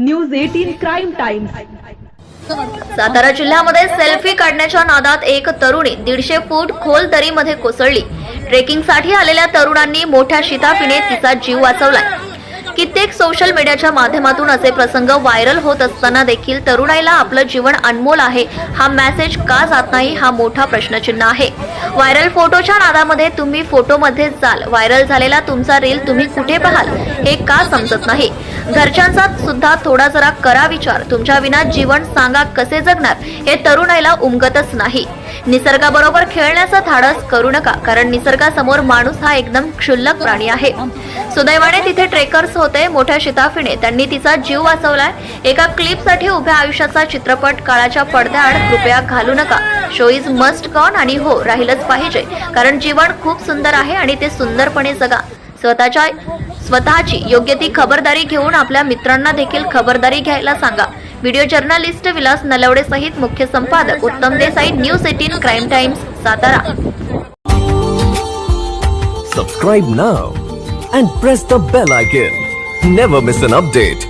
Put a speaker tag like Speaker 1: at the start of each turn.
Speaker 1: News eighteen crime times.
Speaker 2: Satara जिल्ह्यामध्ये selfie काढण्याच्या नादात एक तरुणी दीडशे फूट खोल दरीमध्ये कोसळली. ट्रेकिंगसाठी आलेल्या तरुणांनी मोठ्या शिताफीने तिचा जीव वाचवलाय. कित्येक सोशल मीडियाच्या माध्यमातून असे प्रसंग व्हायरल होत असताना देखील तरुणाईला आपलं जीवन अनमोल आहे. हा मेसेज का जात नाही हा मोठा प्रश्नचिन्ह आहे. व्हायरल फोटोच्या नादामध्ये तुम्ही फोटोमध्येच जाल. व्हायरल झालेला तुमचा रील तुम्ही कुठे पाहाल हे का समजत नाही? घरच्यांचा सुद्धा थोडा जरा करा विचार. तुमच्या विना जीवन सांगा कसे जगणार हे तरुणाईला उमगतच नाही. निसर्गाबरोबर खेळण्याचं धाडस करू नका कारण निसर्गासमोर माणूस हा एकदम क्षुल्लक प्राणी आहे. सुदैवाने तिथे ट्रेकर्स होते मोठ्या शिताफीने. त्यांनी तिचा जीव वाचवलाय. एका क्लिपसाठी उभ्या आयुष्याचा चित्रपट काळाच्या पडद्याआड कृपया घालू नका. शो इज मस्ट गॉन आणि हो राहिलंच पाहिजे. कारण जीवन खूप सुंदर आहे आणि ते सुंदरपणे जगा. स्वतःच्या स्वतःची योग्य ती खबरदारी घेऊन आपल्या मित्रांना देखील खबरदारी घ्यायला सांगा. व्हिडिओ जर्नलिस्ट विलास नलवडे सहित मुख्य संपादक Uttam Desai news eighteen crime times Satara
Speaker 3: subscribe now and press the bell icon never miss an update